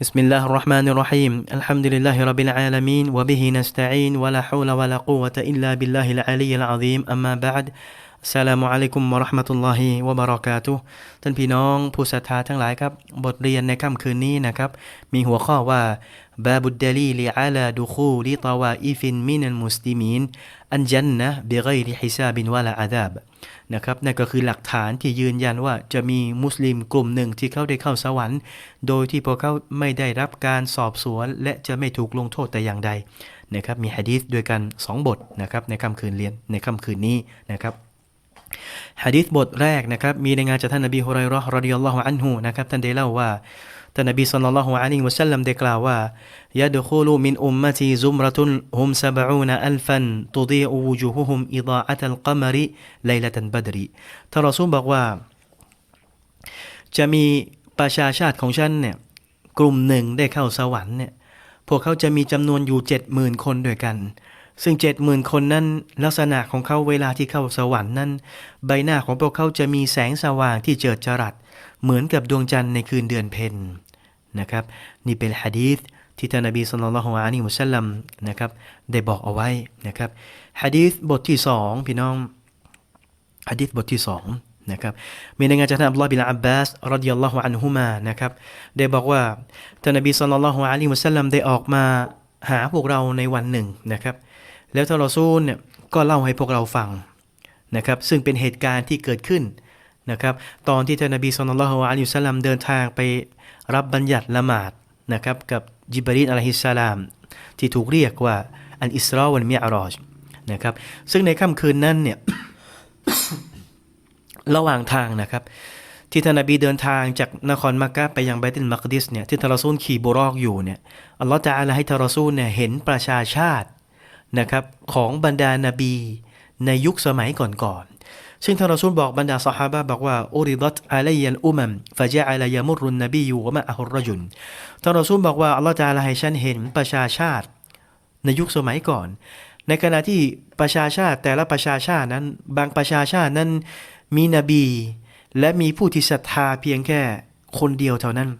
بسم الله الرحمن الرحيم الحمد لله رب العالمين وبه نستعين ولا حول ولا قوة إلا بالله العلي العظيم أما بعد อั สลามุอะลัยกุมวะราะห์มะตุลลอฮิวะบะเราะกาตุท่านพี่น้องผู้ศรัทธาทั้งหลายครับ บทเรียนในค่ำคืนนี้นะครับ มีหัวข้อว่าบาบุดดลีลิอาลาดุคูลิตาวาอิฟินมินัลมุสลิมีนอันจันนะบิไกริฮิซาบินวะลาอาดาบนะครับนั่นก็คือหลักฐานที่ยืนยันว่าจะมีมุสลิมกลุ่มหนึ่งที่เขาได้เข้าสวรรค์ โดยที่พวกเขาไม่ได้รับการสอบสวน และจะไม่ถูกลงโทษแต่อย่างใดนะครับมีฮะดีษด้วยกันสองบทนะครับในค่ำคืนเรียนในค่ำคืนนี้นะครับ ฮะดิษบทแรกนะครับมีในงานจากท่านนบีฮุไรราะห์รดิยัลลอฮุอันฮุนะครับท่านได้เล่าว่าท่านนบีศ็อลลัลลอฮุอะลัยฮิวะซัลลัมได้กล่าวว่ายะดคุลูมินอุมมะตีซุมรตุนฮุมซะบะอูนอัลฟันตุดีอุวุจูฮุฮุมอิฎาอะตัลกะมริไลละตันบัดรีท่านรอซูลบอกว่า จะมีประชาชาติของฉันเนี่ยกลุ่มหนึ่งได้เข้าสวรรค์เนี่ยพวกเขาจะมีจำนวนอยู่เจ็ดหมื่นคนด้วยกัน ซึ่งเจ็ดหมื่นคนนั้นลักษณะของเขาเวลาที่เข้าสวรรค์นั้น ใบหน้าของพวกเขาจะมีแสงสว่างที่เจิดจรัส เหมือนกับดวงจันทร์ในคืนเดือนเพ็ญนะครับ นี่เป็นฮะดีษที่ท่านนบีสุลต่านละฮ์อะลัยฮิวะสัลลัมนะครับได้บอกเอาไว้นะครับฮะดีษบทที่สองพี่น้องฮะดีษบทที่สองนะครับมีในงานจากท่านอับดุลลอฮ์บินอับบาสรดิยัลลอฮุอันฮุมานะครับได้บอกว่าท่านนบีสุลต่านละฮ์อะลัยฮิวะสัลลัมได้ออกมาหาพวกเราในวันหนึ่งนะครับ แล้วทารอซูลเนี่ยก็เล่าให้พวกเราฟังนะครับซึ่งเป็นเหตุการณ์ที่เกิดขึ้นนะครับตอนที่ท่านนบีสุลต่านละฮ์อะลัยฮิสลลัมเดินทางไปรับบัญญัติละหมาดนะครับกับจิบรีลอะลัยฮิสสลาม ที่ถูกเรียกว่าอันอิสราวันมิอารอจนะครับซึ่งในค่ำคืนนั้นเนี่ยระหว่างทางนะครับ ที่ท่านนบีเดินทางจากนครมักกะไปยังไบตุลมักดิสเนี่ยที่ทารอซูลขี่บุรอกอยู่เนี่ยอัลลอฮฺจะอาลาให้ทารอซูลเนี่ยเห็นประชาชาติ นะครับของบรรดานาบีในยุคสมัยก่อนๆซึ่งท่านรอซูลบอกบรรดาสหาบะบอกว่าอุริดัตอะลัยยัลอุมัมฟะจาอะลายามุรุนนบีอยูวะมะอะฮุรรจุนท่านรอซูลบอกว่าอัลลอฮฺจะอาลาให้ฉันเห็นประชาชาติในยุคสมัยก่อน ในขณะที่ประชาชาติแต่ละประชาชาตินั้น บางประชาชาตินั้นมีนบี และมีผู้ที่ศรัทธาเพียงแค่คนเดียวเท่านั้น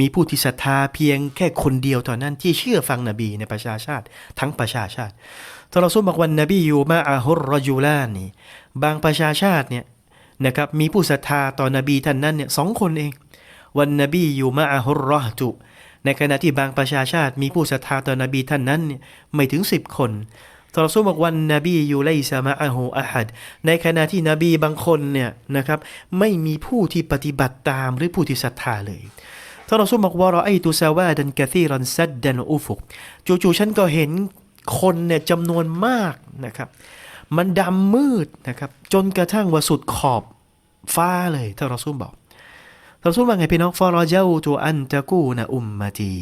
มีผู้ที่ศรัทธาเพียงแค่คนเดียวเท่านั้นที่เชื่อฟังนบีในประชาชาติ ทั้งประชาชาติทารซุบอกวันนบีอยู่มาอาฮุรรจูลานี่บางประชาชาติเนี่ยนะครับมีผู้ศรัทธาต่อนบีท่านนั้นเนี่ยสองคนเอง วันนบีอยู่มาอาฮุรรอจุในขณะที่บางประชาชาติมีผู้ศรัทธาต่อนบีท่านนั้นเนี่ยไม่ถึงสิบคนทรซุบอกวันนบีอยู่ไลซามะอะฮูอะฮัดในขณะที่นบีบางคนเนี่ยนะครับไม่มีผู้ที่ปฏิบัติตามหรือผู้ที่ศรัทธาเลย ทรซุบอกว่ารอไอตุซาวาดันกะซีรันซัดดันอุฟุกจู่ๆฉันก็เห็นคนเนี่ยจำนวนมากนะครับ มันดำมืดนะครับ จนกระทั่งว่าสุดขอบฟ้าเลยท่านรอซูลบอกรอซูลว่าไงพี่น้องฟอรอเจ้าตัวอันตะกูนะอุมมาตี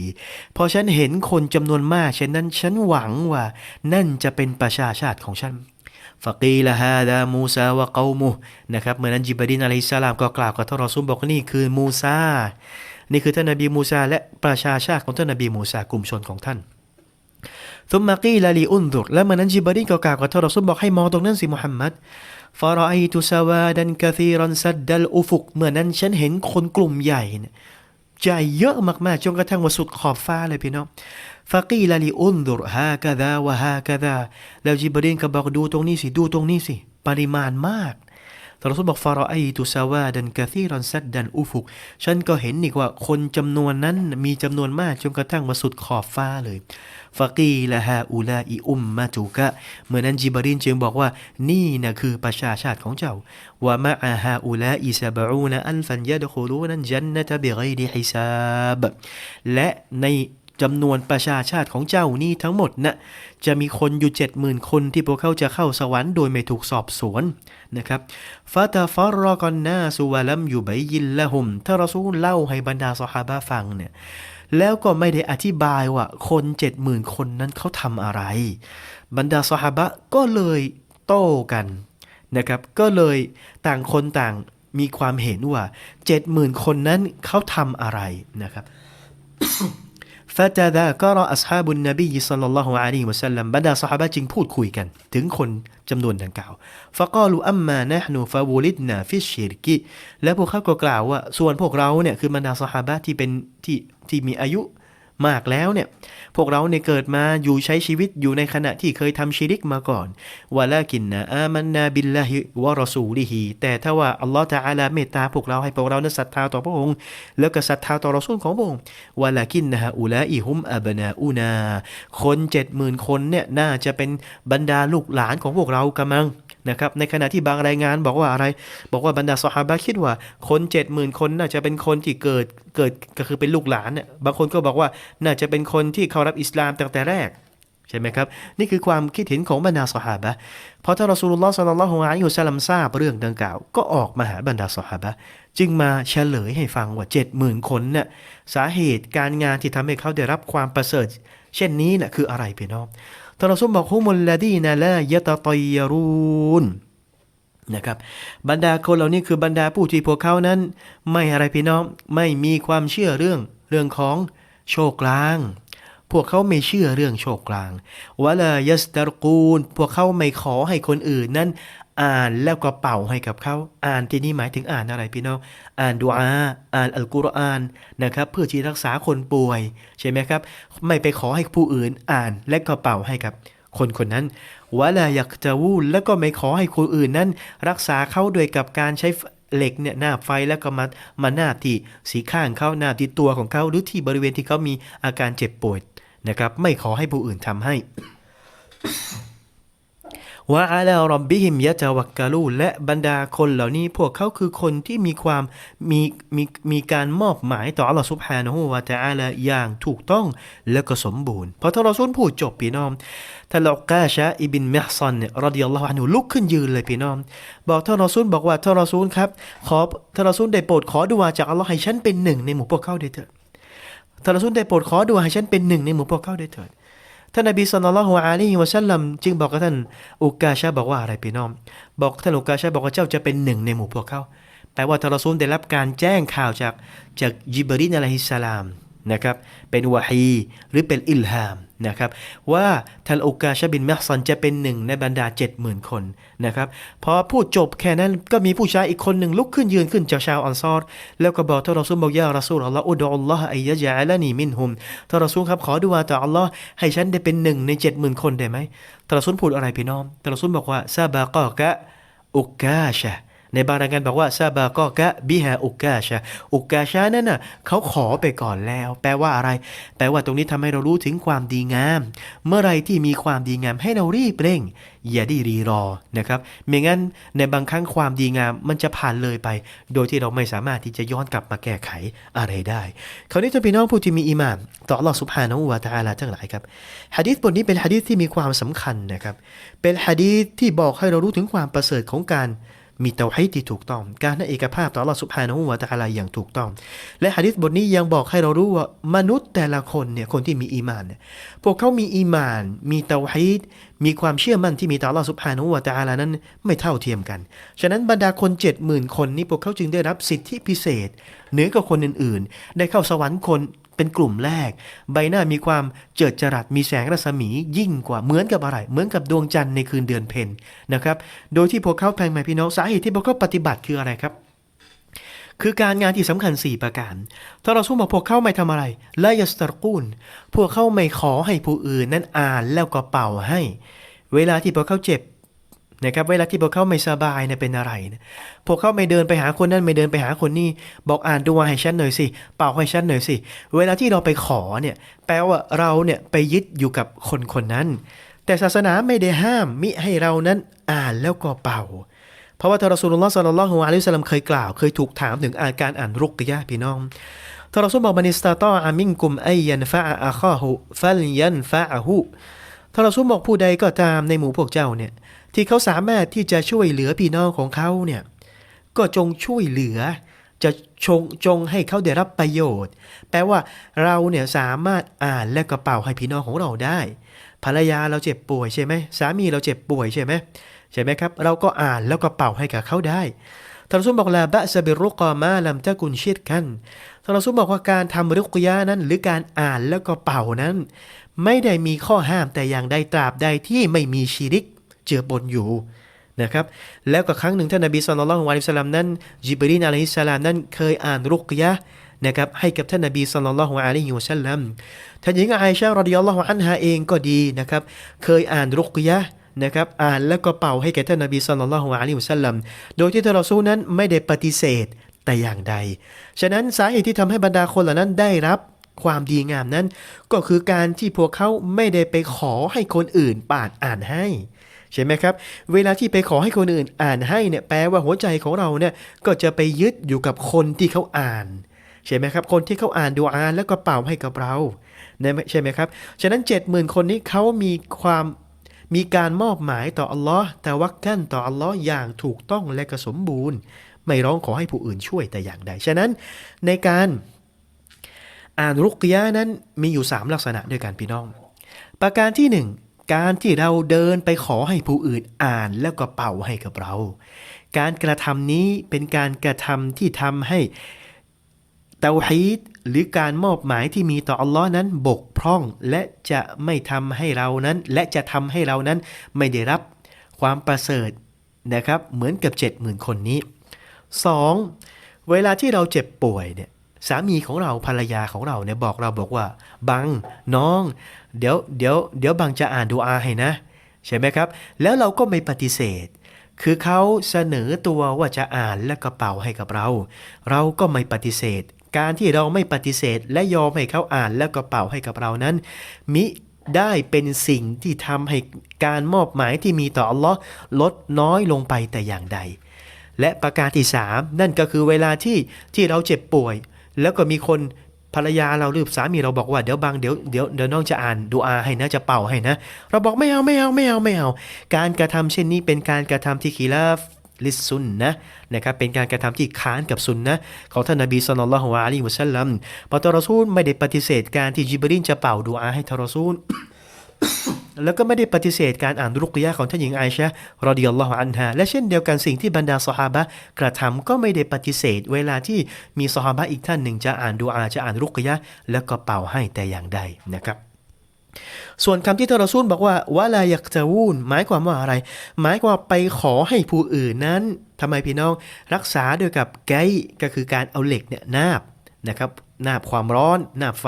พอฉันเห็นคนจำนวนมากฉันนั้นฉันหวังว่า นั่นจะเป็นประชาชาติของฉันฟะกีละฮาดามูซาวะเกามุนะครับเมื่อนั้นจิบรีนอะลัยสลามก็กล่าวกับท่านรอซูลบอกนี่คือมูซา นี่คือท่านนบีมูซาและประชาชาติของท่านนบีมูซากลุ่มชนของท่านซุมมากีลาลีอุนดุรและมื่อนั้นจิบรีนก็กล่าวกับท่านรอซูลบอกให้มองตรงนั้นสิมุฮัมมัดฟารอไอตุสวาดันกะซีรันซัดดัลอุฟุกเมื่อนั้นฉันเห็นคนกลุ่มใหญ่นะใหญ่เยอะมากๆจนกระทั่งว่าสุดขอบฟ้าเลยพี่น้องฟากีลาลีอุนดุรฮากะดาวะฮากะดาแล้วจิบรีนก็บอกดูตรงนี้สิดูตรงนี้สิ ปริมาณมาก แต่เราบอกฟารอไอตุสวาดันกะซีรันซัดดันอุฟุก ฉันก็เห็นอีกว่าคนจำนวนนั้นมีจำนวนมากจนกระทั่งมาสุดขอบฟ้าเลยฟากีละฮาอูลาอิอุมมาตุกะเมื่อนั้นจิบรินจึงบอกว่านี่นะคือประชาชาติของเจ้าว่ามาอาฮาอูลาอิซาบะอูนอัลฟันยะดคูลูนันจันนตะบิไกริฮิซาบและใน จำนวนประชาชาติของเจ้านี่ทั้งหมดนะจะมีคนอยู่เจ็ดหมื่นคนที่พวกเขาจะเข้าสวรรค์โดยไม่ถูกสอบสวนนะครับฟาตาฟารรอกอนนาสุวาลัมอยู่ใบยินละหุมถ้าเราสู้เล่าให้บรรดาสหาบะฟังเนี่ยแล้วก็ไม่ได้อธิบายว่าคนเจ็ดหมื่นคนนั้นเขาทำอะไร บรรดาสหาบะก็เลยโต้กันนะครับก็เลยต่างคนต่างมีความเห็นว่าเจ็ดหมื่นคนนั้นเขาทำอะไรนะครับ ฟาตาดาก็รออัสฮาบุนนบีสัลลัลลอฮุอะลัยฮิวะสัลลัมบรรดาสหายจึงพูดคุยกัน ถึงคนจำนวนดังกล่าวฟะกาลูอัมมานะฮ์นูฟาวูลิดนาฟิชชิรกิและพวกเขาก็กล่าวว่า ส่วนพวกเราเนี่ยคือบรรดาสหายที่เป็นที่ที่มีอายุ มากแล้วเนี่ย พวกเราเนี่ยเกิดมาอยู่ใช้ชีวิตอยู่ในขณะที่เคยทำชิริกมาก่อนวะลากินนะอามันนาบิลลาฮิวะรอซูลิฮีแต่ถ้าว่าอัลลอฮฺตะอาลาเมตตาพวกเราให้พวกเรานั้นศรัทธาต่อพระองค์ แล้วก็ศรัทธาต่อรอซูลของพระองค์วะลากินนะฮะอุลาอิฮุมอับนาอูนา คนเจ็ดหมื่นคนเนี่ยน่าจะเป็นบรรดาลูกหลานของพวกเรากำลัง นะครับในขณะที่บางรายงานบอกว่าอะไร บอกว่าบรรดาสหายคิดว่าคนเจ็ดหมื่นคนน่าจะเป็นคนที่เกิดเกิดก็คือเป็นลูกหลานเนี่ยบางคนก็บอกว่าน่าจะเป็นคนที่เขารับอิสลามตั้งแต่แรกใช่ไหมครับ นี่คือความคิดเห็นของบรรดาสหายพอท่านรอสูลุลลอฮ์สัลลัลลอฮุอะลัยฮิวะสัลลัมทราบเรื่องดังกล่าว ก็ออกมาหาบรรดาสหายจึงมาเฉลยให้ฟังว่าเจ็ดหมื่นคนเนี่ยสาเหตุการงานที่ทำให้เขาได้รับความประเสริฐ เช่นนี้น่ะคืออะไรพี่น้อง ท่านรอซูลบอกฮุมุลลดีนาลายะตะตอยรูนนะครับบรรดาคนเหล่านี้คือบรรดาผู้ที่พวกเขานั้น ไม่อะไรพี่น้องไม่มีความเชื่อเรื่องเรื่องของโชคลาง พวกเขาไม่เชื่อเรื่องโชคลางวะลายัสตรกูล พวกเขาไม่ขอให้คนอื่นนั้น อ่านแล้วก็เป่าให้กับเขา อ่านที่นี่หมายถึงอ่านอะไรพี่น้อง อ่านดุอา อ่านอัลกุรอานนะครับ เพื่อที่รักษาคนป่วย ใช่ไหมครับ ไม่ไปขอให้ผู้อื่นอ่านและก็เป่าให้กับ คนคนนั้นวะลาอยากจะวูลแล้วก็ไม่ขอให้คนอื่นนั้น รักษาเขาโดยกับการใช้เหล็กเนี่ยหน้าไฟแล้วก็มามาหน้าที่สีข้างเขาหน้าที่ตัวของเขาหรือที่บริเวณที่เขามีอาการเจ็บป่วยนะครับ ไม่ขอให้ผู้อื่นทำให้ วะอาลารับบิฮิมยะจาวักกาลูและบรรดาคนเหล่านี้พวกเขาคือคนที่มีความมีมีมีการมอบหมายต่ออัลลอฮฺซุบฮานะฮูวะตะอาลาอย่างถูกต้องและก็สมบูรณ์พอท่านรอซูลพูดจบพี่น้องท่านลอกาชะอิบินเมฮซันเนี่ยรดิยัลลอฮุอันฮุลุกขึ้นยืนเลยพี่น้องบอกท่านรอซูลบอกว่าท่านรอซูลครับขอท่านรอซูลได้โปรดขอดุอาจากอัลลอฮ์ให้ฉันเป็นหนึ่งในหมู่พวกเขาด้วยเถิดท่านรอซูลได้โปรดขอดุอาให้ฉันเป็นหนึ่งในหมู่พวกเขาด้วยเถิด ท่านนบีสุลต่านละฮ์อาลีฮิวะซัลลัมจึงบอกกับท่านอุกาชาบอกว่าอะไรพี่น้อง บอกท่านอุกาชาบอกว่าเจ้าจะเป็นหนึ่งในหมู่พวกเขาแปลว่าทารซูลได้รับการแจ้งข่าวจากจากยิบรินอะลัยฮิสสลาม นะครับเป็นวะฮีหรือเป็นอิลฮามนะครับว่าท่านอุกาชบินมัฮซันจะเป็นหนึ่งในบรรดา 70,000 คนนะครับพอพูดจบแค่นั้นก็มีผู้ชายอีกคนหนึ่งลุกขึ้นยืนขึ้นจากชาวอันซอรแล้วก็บอกท่านรอซูลบอกยารอซูลอัลลอฮ์อุดอัลลอฮ์อัยยะจาลานีมินฮุมท่านรอซูลครับขอดุอาต่ออัลลอฮ์ให้ฉันได้เป็นหนึ่งใน 70,000 คนได้ไหมท่านรอซูลพูดอะไรพี่น้องท่านรอซูลบอกว่าซาบะกอกะอุกาชะ ในบางรายงานบอกว่าซาบาก็กะบิฮาอุกาชาอุกาชานั่นน่ะเขาขอไปก่อนแล้ว แปลว่าอะไร แปลว่าตรงนี้ทำให้เรารู้ถึงความดีงาม เมื่อไรที่มีความดีงามให้เรารีบเร่ง อย่าได้รีรอนะครับไม่งั้นในบางครั้งความดีงามมันจะผ่านเลยไป โดยที่เราไม่สามารถที่จะย้อนกลับมาแก้ไขอะไรได้ คราวนี้ท่านพี่น้องผู้ที่มีอิมานต่อ Allah سبحانه และ تعالى ทั้งหลายครับฮะดีษบทนี้เป็นฮะดีษที่มีความสำคัญนะครับเป็นฮะดีษที่บอกให้เรารู้ถึงความประเสริฐของการ มีเตาให้ที่ถูกต้อง การให้เอกภาพต่อ Allah Subhanahu wa Taala อย่างถูกต้อง และหะดีษบทนี้ยังบอกให้เรารู้ว่ามนุษย์แต่ละคนเนี่ยคนที่มีอีมานเนี่ยพวกเขามีอีมาน มีเตาฮีดมีความเชื่อมั่นที่มีต่อ Allah Subhanahu wa Taala นั้นไม่เท่าเทียมกัน ฉะนั้นบรรดาคน70,000 คนนี้พวกเขาจึงได้รับสิทธิพิเศษเหนือกว่าคนอื่นๆ ได้เข้าสวรรค์คน เป็นกลุ่มแรก ใบหน้ามีความเจิดจรัสมีแสงรัศมียิ่งกว่าเหมือนกับอะไร เหมือนกับดวงจันทร์ในคืนเดือนเพ็ญนะครับโดยที่พวกเขาแพงไหมพี่น้องสาเหตุที่พวกเขาปฏิบัติคืออะไรครับ คือการงานที่สำคัญ 4 ประการ ถ้าเราสู้บอกพวกเขาไม่ทำอะไรและยัสตรกูลพวกเขาไม่ขอให้ผู้อื่นนั้นอ่านแล้วก็เป่าให้ เวลาที่พวกเขาเจ็บ นะครับเวลาที่พวกเขาไม่สบายเนี่ยเป็นอะไรนะพวกเขาไม่เดินไปหาคนนั้นไม่เดินไปหาคนนี้บอกอ่านดูให้ฉันหน่อยสิเป่าให้ฉันหน่อยสิเวลาที่เราไปขอเนี่ยแปลว่าเราเนี่ยไปยึดอยู่กับคนคนนั้น แต่ศาสนาไม่ได้ห้ามมิให้เรานั้นอ่านแล้วก็เป่า เพราะว่าทารสุลลอฮ์สัลลัลลอฮุอะลัยฮิสลลัมเคยกล่าว เคยถูกถามถึงอาการอ่านรุกยะพี่น้องทารสุลบอกบันิสตาตออามิงกุมไอยันฟะอาคอฮุฟัลยันฟะอาหูทารสุลบอกผู้ใดก็ตามในหมู่พวกเจ้าเนี่ย ที่เขาสามารถที่จะช่วยเหลือพี่น้องของเขาเนี่ยก็จงช่วยเหลือ จะชงจงให้เขาได้รับประโยชน์ แปลว่าเราเนี่ยสามารถอ่านและกระเป๋าให้พี่น้องของเราได้ ภรรยาเราเจ็บป่วยใช่ไหมสามีเราเจ็บป่วยใช่ไหมใช่ไหมครับ เราก็อ่านแล้วก็เป่าให้กับเขาได้ท่านสุบอกลาบะซบิรุกอมาลัมตะกุนชิดกันท่านรอซูลบอกว่าการทำรุกยะนั้น หรือการอ่านแล้วก็เป่านั้น ไม่ได้มีข้อห้ามแต่อย่างใดตราบใดที่ไม่มีชีริก เจือปนอยู่นะครับแล้วก็ครั้งหนึ่งท่านนบีสุลต่านละฮ์วะลัยฮิสสลามนั้นจิบรีนอะลัยฮิสสลามนั้นเคยอ่านรุกยะนะครับให้กับท่านนบีสุลต่านละฮ์วะลัยฮิวะสัลลัมท่านหญิงอาอิชะรอดิยัลลอฮุอันฮาเองก็ดีนะครับเคยอ่านรุกยะนะครับอ่านแล้วก็เป่าให้แก่ท่านนบีสุลต่านละฮ์วะลัยฮิวะสัลลัมโดยที่ท่านรอซูลนั้นไม่ได้ปฏิเสธแต่อย่างใด ฉะนั้นสาเหตุที่ทำให้บรรดาคนเหล่านั้นได้รับความดีงามนั้น ก็คือการที่พวกเขาไม่ได้ไปขอให้คนอื่นปาดอ่านให้ ใช่ไหมครับ เวลาที่ไปขอให้คนอื่นอ่านให้เนี่ยแปลว่าหัวใจของเราเนี่ยก็จะไปยึดอยู่กับคนที่เขาอ่านใช่ไหมครับ คนที่เขาอ่านดูอ่านแล้วก็เป่าให้กับเราใช่ไหมครับ ฉะนั้น 70,000 คนนี้เขามีความมีการมอบหมายต่ออัลลอฮ์แต่วักกันต่ออัลลอฮ์อย่างถูกต้องและก็สมบูรณ์ ไม่ร้องขอให้ผู้อื่นช่วยแต่อย่างใด ฉะนั้นในการอ่านรุกยะนั้นมีอยู่ 3 ลักษณะด้วยกันพี่น้อง ประการที่1 การที่เราเดินไปขอให้ผู้อื่นอ่านแล้วก็เป่าให้กับเรา การกระทำนี้เป็นการกระทำที่ทำให้เตาฮีดหรือการมอบหมายที่มีต่ออัลลอฮ์นั้นบกพร่อง และจะไม่ทำให้เรานั้น และจะทำให้เรานั้นไม่ได้รับความประเสริฐนะครับ เหมือนกับ 70,000 คนนี้ 2. เวลาที่เราเจ็บป่วยเนี่ยสามีของเราภรรยาของเราเนี่ยบอกเราบอกว่า บังน้อง เดี๋ยวเดี๋ยวเดี๋ยวบังจะอ่านดูอาให้นะ ใช่ไหมครับ แล้วเราก็ไม่ปฏิเสธ คือเขาเสนอตัวว่าจะอ่านและกระเป๋าให้กับเรา เราก็ไม่ปฏิเสธ การที่เราไม่ปฏิเสธ และยอมให้เขาอ่านและกระเป๋าให้กับเรานั้น มิได้เป็นสิ่งที่ทำให้การมอบหมายที่มีต่ออัลลอฮ์ลดน้อยลงไปแต่อย่างใด และประการที่สามนั่นก็คือเวลาที่ที่เราเจ็บป่วย แล้วก็มีคน ภรรยาเราหรือสามีเราบอกว่าเดี๋ยวบางเดี๋ยวเดี๋ยวเดี๋ยวน้องจะอ่านดูอาให้นะจะเป่าให้นะ เราบอกไม่เอาไม่เอาไม่เอาไม่เอา การกระทำเช่นนี้เป็นการกระทำที่ขีลาฟลิซุนนะนะครับเป็นการกระทำที่ค้านกับซุนนะของท่านนบีสุลต่านละฮ์วะลีมุสลัมพอตรอซูลไม่ได้ปฏิเสธการที่จิบรินจะเป่าดูอาให้ทารอซูล แล้วก็ไม่ได้ปฏิเสธการอ่านรุกยะของท่านหญิงไอชะรอดิยัลลอฮุอันฮาและเช่นเดียวกันสิ่งที่บรรดาสหาบะกระทำก็ไม่ได้ปฏิเสธ เวลาที่มีสหาบะอีกท่านหนึ่งจะอ่านดูอาจะอ่านรุกยะแล้วก็เป่าให้แต่อย่างใดนะครับส่วนคำที่ท่านรอซูลบอกว่าวะลายักจะวูนหมายความว่าอะไร หมายความไปขอให้ผู้อื่นนั้นทำไมพี่น้องรักษาด้วยกับไกก็คือการเอาเหล็กเนี่ยนาบ นะครับนาบความร้อนนาบไฟ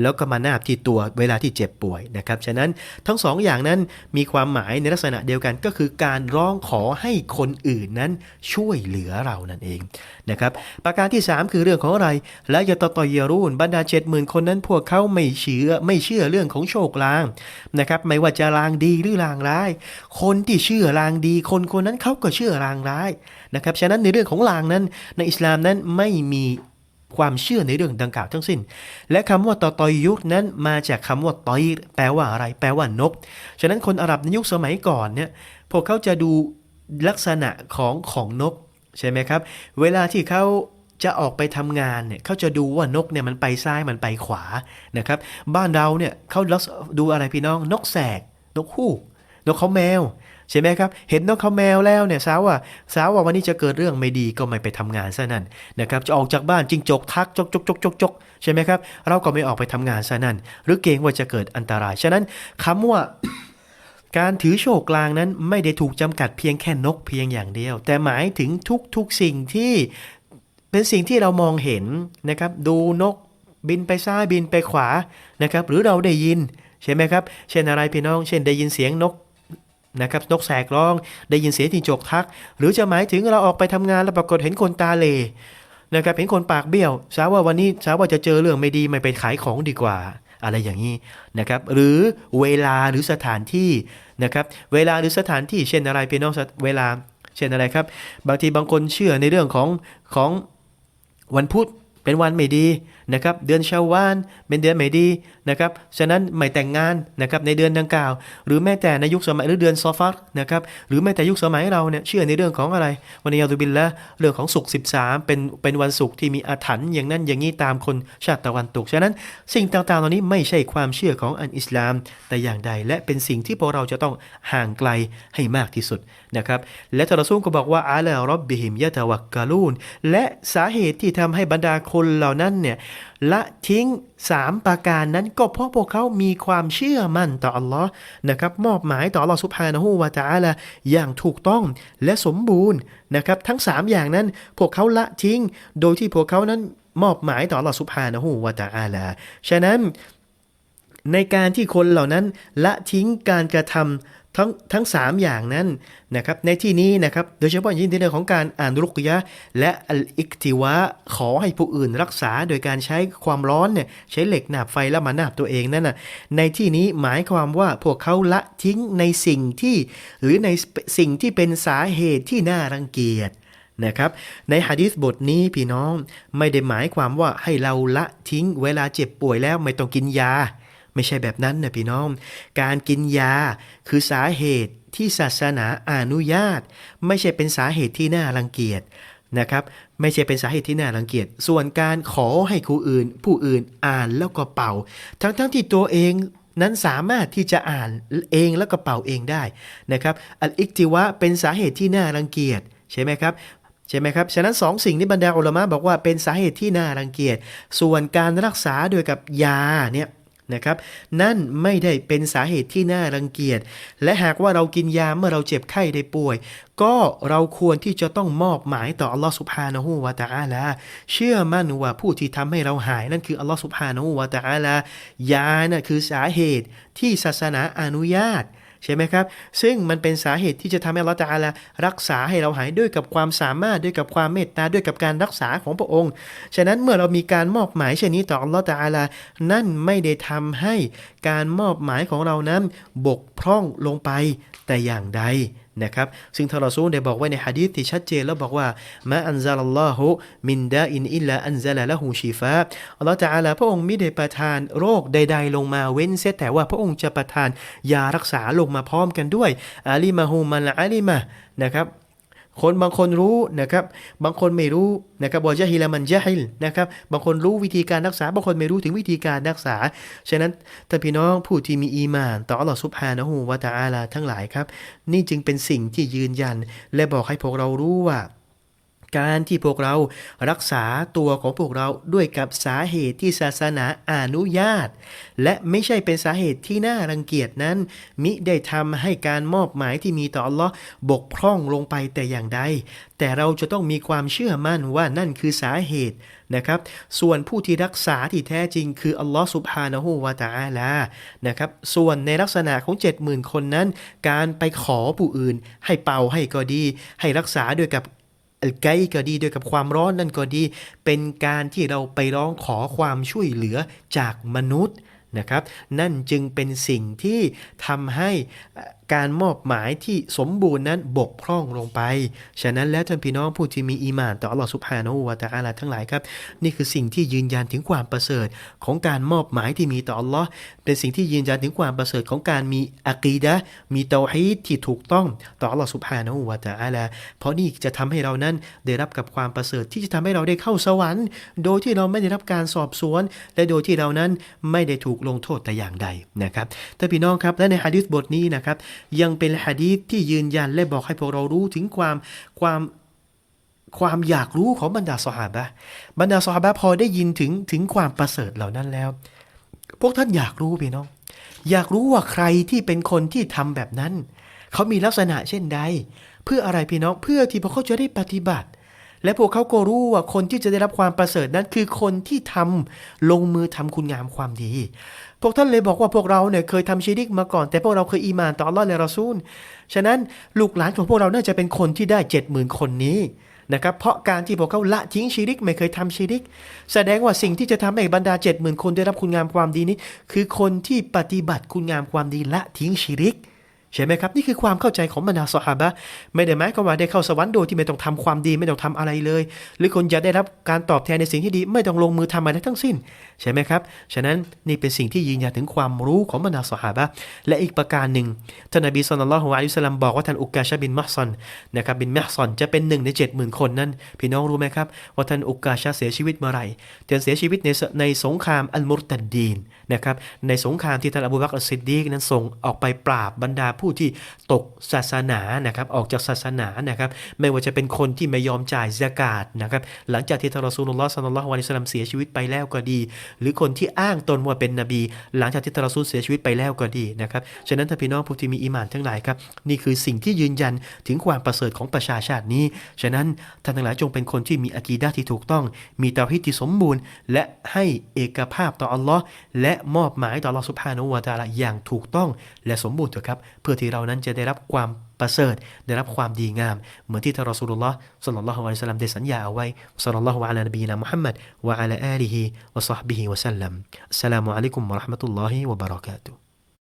แล้วก็มานาบที่ตัวเวลาที่เจ็บป่วยนะครับฉะนั้นทั้งสองอย่างนั้นมีความหมายในลักษณะเดียวกันก็คือการร้องขอให้คนอื่นนั้นช่วยเหลือเรานั่นเองนะครับประการที่ 3 คือเรื่องของอะไร และยะตตอยรูนบรรดาเจ็ดหมื่นคนนั้นพวกเขาไม่เชื่อไม่เชื่อเรื่องของโชคลางนะครับไม่ว่าจะลางดีหรือลางร้าย คนที่เชื่อลางดี คนคนนั้นเขาก็เชื่อลางร้ายนะครับฉะนั้นในเรื่องของลางนั้นในอิสลามนั้นไม่มี ความเชื่อในเรื่องดังกล่าวทั้งสิ้น และคำว่าตอตอยยุคนั้นมาจากคำว่าตอยแปลว่าอะไร แปลว่านก ฉะนั้นคนอาหรับในยุคสมัยก่อนเนี่ยพวกเขาจะดูลักษณะของของนกใช่ไหมครับ เวลาที่เขาจะออกไปทำงานเนี่ยเขาจะดูว่านกเนี่ยมันไปซ้ายมันไปขวานะครับ บ้านเราเนี่ยเขาดูอะไรพี่น้องนกแสกนกฮูก นกเขาแมวใช่ไหมครับ เห็นนกเขาแมวแล้วเนี่ยสาวว่าสาวว่าวันนี้จะเกิดเรื่องไม่ดีก็ไม่ไปทำงานซะนั่นนะครับจะออกจากบ้านจิงจกทักจกจกจกจกจกใช่ไหมครับ เราก็ไม่ออกไปทำงานซะนั่นหรือเกรงว่าจะเกิดอันตราย ฉะนั้นคำว่าการถือโชคกลางนั้นไม่ได้ถูกจำกัดเพียงแค่นกเพียงอย่างเดียว แต่หมายถึงทุกๆสิ่งที่เป็นสิ่งที่เรามองเห็นนะครับ ดูนกบินไปซ้ายบินไปขวานะครับ หรือเราได้ยินใช่ไหมครับ เช่นอะไรพี่น้อง เช่นได้ยินเสียงนก นะครับนกแสกร้องได้ยินเสียงจิงจกทัก หรือจะหมายถึงเราออกไปทำงานแล้วปรากฏเห็นคนตาเลนะครับเห็นคนปากเบี้ยวสาว่าวันนี้สาว่าจะเจอเรื่องไม่ดีไม่ไปขายของดีกว่า อะไรอย่างนี้นะครับ หรือเวลาหรือสถานที่นะครับ เวลาหรือสถานที่เช่นอะไรพี่น้องเวลา เช่นอะไรครับ บางทีบางคนเชื่อในเรื่องของของวันพุธเป็นวันไม่ดี นะครับเดือนชาวานเป็นเดือนไม่ดีนะครับฉะนั้นไม่แต่งงานนะครับในเดือนดังกล่าว หรือแม้แต่ในยุคสมัยหรือเดือนซอฟัรนะครับหรือแม้แต่ยุคสมัยเราเนี่ยเชื่อในเรื่องของอะไรวันนี้ยาตุบิลละเรื่องของศุกร์13 เป็นเป็นวันศุกร์ที่มีอาถรรพ์อย่างนั้นอย่างนี้ตามคนชาติตะวันตกฉะนั้นสิ่งต่างๆเหล่านี้ไม่ใช่ความเชื่อของอันอิสลาม แต่อย่างใดและเป็นสิ่งที่พวกเราจะต้องห่างไกลให้มากที่สุดนะครับและทารซูลก็บอกว่าอาลารับบิฮิมยะตะวักกาลูนและสาเหตุที่ทำให้บรรดาคนเหล่านั้นเนี่ยละทิ้งสามประการนั้นก็เพราะพวกเขามีความเชื่อมั่นต่ออัลลอฮ์นะครับมอบหมายต่ออัลลอฮ์สุบฮานะฮูวะตาลาอย่างถูกต้องและสมบูรณ์นะครับทั้งสามอย่างนั้นพวกเขาละทิ้ง โดยที่พวกเขานั้นมอบหมายต่ออัลลอฮ์สุบฮานะฮูวะตาลาฉะนั้นในการที่คนเหล่านั้นละทิ้งการกระทำ ทั้งทั้งสามอย่างนั้นนะครับในที่นี้นะครับโดยเฉพาะอย่างยิ่งในเรื่องของการอ่านรุกยะ และอัลอิกติวะขอให้ผู้อื่นรักษาโดยการใช้ความร้อนเนี่ยใช้เหล็กหนาบไฟแล้วมาหนาบตัวเองนั่นนะในที่นี้หมายความว่าพวกเขาละทิ้งในสิ่งที่หรือในสิ่งที่เป็นสาเหตุที่น่ารังเกียจนะครับในฮะดีษบทนี้พี่น้องไม่ได้หมายความว่าให้เราละทิ้งเวลาเจ็บป่วยแล้วไม่ต้องกินยา ไม่ใช่แบบนั้นนะพี่น้อง การกินยาคือสาเหตุที่ศาสนาอนุญาต ไม่ใช่เป็นสาเหตุที่น่ารังเกียจนะครับ ไม่ใช่เป็นสาเหตุที่น่ารังเกียจ ส่วนการขอให้ผู้อื่น ผู้อื่นอ่านแล้วก็เป่า ทั้งๆทที่ตัวเองนั้นสามารถที่จะอ่านเองแล้วก็เป่าเองได้นะครับอัลอิกติวะเป็นสาเหตุที่น่ารังเกียจใช่ไหมครับใช่ไหมครับ ฉะนั้นสองสิ่งที่บรรดาอุลมะบอกว่าเป็นสาเหตุที่น่ารังเกียจ ส่วนการรักษาโดยกับยาเนี่ย นะครับ นั่นไม่ได้เป็นสาเหตุที่น่ารังเกียจ และหากว่าเรากินยาเมื่อเราเจ็บไข้ได้ป่วย ก็เราควรที่จะต้องมอบหมายต่ออัลลอฮฺสุบฮานะฮูวะตาอาลา เชื่อมั่นว่าผู้ที่ทำให้เราหายนั่นคืออัลลอฮฺสุบฮานะฮูวะตาอาลา ยาน่ะคือสาเหตุที่ศาสนาอนุญาต ใช่ไหมครับ ซึ่งมันเป็นสาเหตุที่จะทำให้เราตาลารักษาให้เราหายด้วยกับความสามารถด้วยกับความเมตตาด้วยกับการรักษาของพระองค์ ฉะนั้นเมื่อเรามีการมอบหมายเช่นนี้ต่อเราตาลานั่นไม่ได้ทำให้การมอบหมายของเรานั้นบกพร่องลงไปแต่อย่างใด นะครับซึ่งทาราซูลได้บอกไว้ในฮะดีษที่ชัดเจนแล้วบอกว่ามะอันซาลลอฮุมินดาอินอิลลาอันซาลละหูชีฟาอัลลอฮฺตะอาลาพระองค์มิได้ประทานโรคใด ๆ ลงมาเว้นเสียแต่ว่าพระองค์จะประทานยารักษาลงมาพร้อมกันด้วยอาลีมาฮูมันละอาลีมะนะครับ คนบางคนรู้นะครับ บางคนไม่รู้นะครับวะจะฮิลามันจะฮิลนะครับ บางคนรู้วิธีการรักษา บางคนไม่รู้ถึงวิธีการรักษา ฉะนั้นท่านพี่น้องผู้ที่มีอีมาน ต่ออัลลอฮฺซุบฮานะฮูวะตะอาลาทั้งหลายครับ นี่จึงเป็นสิ่งที่ยืนยัน และบอกให้พวกเรารู้ว่า การที่พวกเรารักษาตัวของพวกเราด้วยกับสาเหตุที่ศาสนาอนุญาต และไม่ใช่เป็นสาเหตุที่น่ารังเกียจนั้น มิได้ทำให้การมอบหมายที่มีต่ออัลลอฮ์บกพร่องลงไปแต่อย่างใด แต่เราจะต้องมีความเชื่อมั่นว่านั่นคือสาเหตุนะครับ ส่วนผู้ที่รักษาที่แท้จริงคืออัลลอฮ์สุบฮานะฮูวาตาอาลานะครับ ส่วนในลักษณะของ 70,000 คนนั้น การไปขอผู้อื่น ให้เป่าให้ก็ดี ให้รักษาด้วยกับ อัลไกก็ดีด้วยกับความร้อนนั่นก็ดี เป็นการที่เราไปร้องขอความช่วยเหลือจากมนุษย์ นะครับ นั่นจึงเป็นสิ่งที่ทำให้การมอบหมายที่สมบูรณ์นั้นบกพร่องลงไป ฉะนั้นแล้วท่านพี่น้องผู้ที่มีอีมานต่ออัลลอฮฺสุบฮานะฮูวะตะอาลาทั้งหลายครับ นี่คือสิ่งที่ยืนยันถึงความประเสริฐของการมอบหมายที่มีต่ออัลลอฮ์เป็นสิ่งที่ยืนยันถึงความประเสริฐของการมีอะกีดะมีเตาฮีดที่ถูกต้องต่ออัลลอฮฺสุบฮานะฮูวะตะอาลา เพราะนี่จะทำให้เรานั้นได้รับกับความประเสริฐที่จะทำให้เราได้เข้าสวรรค์ โดยที่เราไม่ได้รับการสอบสวน และโดยที่เรานั้นไม่ได้ถูกลงโทษแต่อย่างใดนะครับท่านพี่น้องครับและในฮะดีษบทนี้นะครับยังเป็นฮะดีษที่ยืนยันและบอกให้พวกเรารู้ถึงความความความอยากรู้ของบรรดาสหาบะบรรดาสหาบะพอได้ยินถึงถึงความประเสริฐเหล่านั้นแล้ว พวกท่านอยากรู้พี่น้อง อยากรู้ว่าใครที่เป็นคนที่ทำแบบนั้น เขามีลักษณะเช่นใด เพื่ออะไรพี่น้องเพื่อที่พวกเขาจะได้ปฏิบัติ และพวกเขาก็รู้ว่าคนที่จะได้รับความประเสริฐนั้นคือคนที่ทำลงมือทำคุณงามความดี พวกท่านเลยบอกว่าพวกเราเนี่ยเคยทำชีริกมาก่อน แต่พวกเราเคยอีมานต่ออัลลอฮ์และรอซูล ฉะนั้นลูกหลานของพวกเราน่าจะเป็นคนที่ได้เจ็ดหมื่นคนนี้นะครับเพราะการที่พวกเขาละทิ้งชีริกไม่เคยทำชีริก แสดงว่าสิ่งที่จะทำให้บรรดาเจ็ดหมื่นคนได้รับคุณงามความดีนี้ คือคนที่ปฏิบัติคุณงามความดีละทิ้งชีริก ใช่ไหมครับ นี่คือความเข้าใจของบรรดาสหาบะไม่ได้หมายความว่าได้เข้าสวรรค์โดยที่ไม่ต้องทำความดีไม่ต้องทำอะไรเลย หรือคนจะได้รับการตอบแทนในสิ่งที่ดีไม่ต้องลงมือทำอะไรทั้งสิ้น ใช่ไหมครับ ฉะนั้นนี่เป็นสิ่งที่ยืนยันถึงความรู้ของบรรดาสหาบะและอีกประการหนึ่งท่านนบีสุลต่านละฮ์อะลัยฮิวะซัลลัมบอกว่าท่านอุกกาชะบินมัฮซันนะครับบินมัฮซันจะเป็นหนึ่งในเจ็ดหมื่นคนนั้น พี่น้องรู้ไหมครับว่าท่านอุกกาชะเสียชีวิตเมื่อไหร่ท่านเสียชีวิตในในสงครามอัลมุรตัดดีน นะครับในสงครามที่ท่านอบูบักรอัสซิดดีกนั้นส่งออกไปปราบบรรดาผู้ที่ตกศาสนานะครับออกจากศาสนานะครับไม่ว่าจะเป็นคนที่ไม่ยอมจ่ายซกาตนะครับหลังจากที่ทารอซูลุลลอฮ์ศ็อลลัลลอฮุอะลัยฮิวะซัลลัมเสียชีวิตไปแล้วก็ดี หรือคนที่อ้างตนว่าเป็นนบี หลังจากที่ทารอซูลเสียชีวิตไปแล้วก็ดีนะครับฉะนั้นถ้าพี่น้องผู้ที่มีอีหมานทั้งหลายครับนี่คือสิ่งที่ยืนยันถึงความประเสริฐของประชาชาตินี้ ฉะนั้นท่านทั้งหลายจงเป็นคนที่มีอะกีดะที่ถูกต้อง มีเตาฮีดที่สมบูรณ์ และให้เอกภาพต่ออัลลอฮ์และมอบหมายต่ออัลอสุบฮานวะตาลาอย่างถูกต้องและสมบูรณ์เถอะครับ เพื่อที่เรานั้นจะได้รับความประเสริฐ ได้รับความดีงาม เหมือนที่ท่านรอสุลลอฮ์ศ็อลลัลลอฮุอะลัยฮิวะซัลามได้สัญญาเอาไว้ศ็อลลัลลอฮุอะลานบีนะมุฮัมมัดวะอะลาอาลีฮิวะซอฮบิฮิวะสัลลัมอัสสลามุอะลัยกุมวะเราะห์มะตุลลอฮิวะบะเราะกาตุฮ์